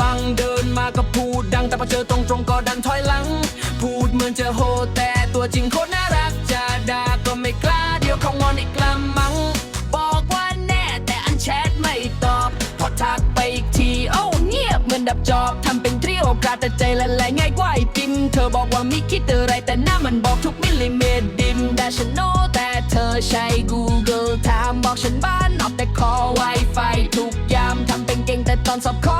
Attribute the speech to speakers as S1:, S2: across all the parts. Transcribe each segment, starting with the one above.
S1: บางเดินมาก็พูดดังแต่พอเจอตรงตรงๆก็ดันถอยหลัง พูดเหมือนจะโหแต่ตัวจริงโคตรน่ารักจะด่าก็ไม่กล้าเดี๋ยวเขางอนอีกละมัง บอกว่าแน่แต่อันแชทไม่ตอบ พอทักไปอีกทีโอ้าเงียบเหมือนดับจอบทำเป็นเตรียวกราแต่ใจละลายง่ายกว่าไอติม เธอบอกว่าไม่คิดอะไรแต่หน้ามันบอกทุกมิลลิเมตรดิมแต่ฉันโน้แต่เธอใช้ Google ถามบอกฉันบ้านออกแต่คอ Wi-Fi ทุกยามทำเป็นเก่งแต่ตอนสอบขอ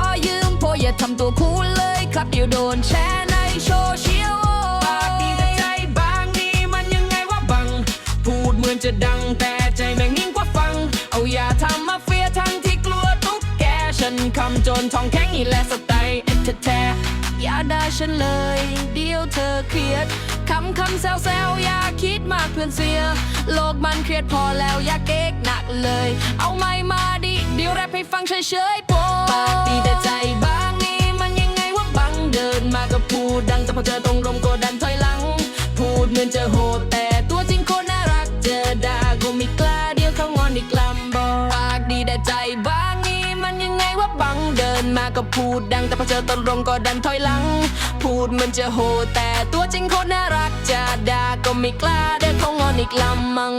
S1: เลยครับเดี๋ยวโดนแชร์ในโซเชียลปากดีแต่ใจบางนี่มันยังไงว่าบัง พูดเหมือนจะดังแต่ใจแม่งนิ่งกว่าฟัง เอาอย่าทำมาเฟียทั้งที่กลัวตุ๊กแกฉันคำจนทองแข็งนี่แหละสไตล์เอ็ดแท้อย่าด่าฉันเลย เดี๋ยวเธอเครียดคำคำแซวแซวอย่าคิดมากเพื่อนเสีย โลกมันเครียดพอแล้วอย่าเก๊กหนักเลย เอาไม่มาดิเดี๋ยวแรปให้ฟังเฉยๆโปปากดีแต่ อเจอตรงลมก็ดันถอยหลัง พูดเหมือนจะโหดแต่ตัวจริงโคตรน่ารัก เจอด่าก็ไม่กล้าเดี๋ยวเขางอนอีกลำบอปากดีแต่ใจบางนี่มันยังไงว่าบังเดินมาก็พูดดังแต่พอเจอตรงก็ดันถอยหลัง พูดเหมือนจะโหดแต่ตัวจริงโคตรน่ารักจะด่าก็ไม่กล้าเดี๋ยวเขางอนอีกลำมัง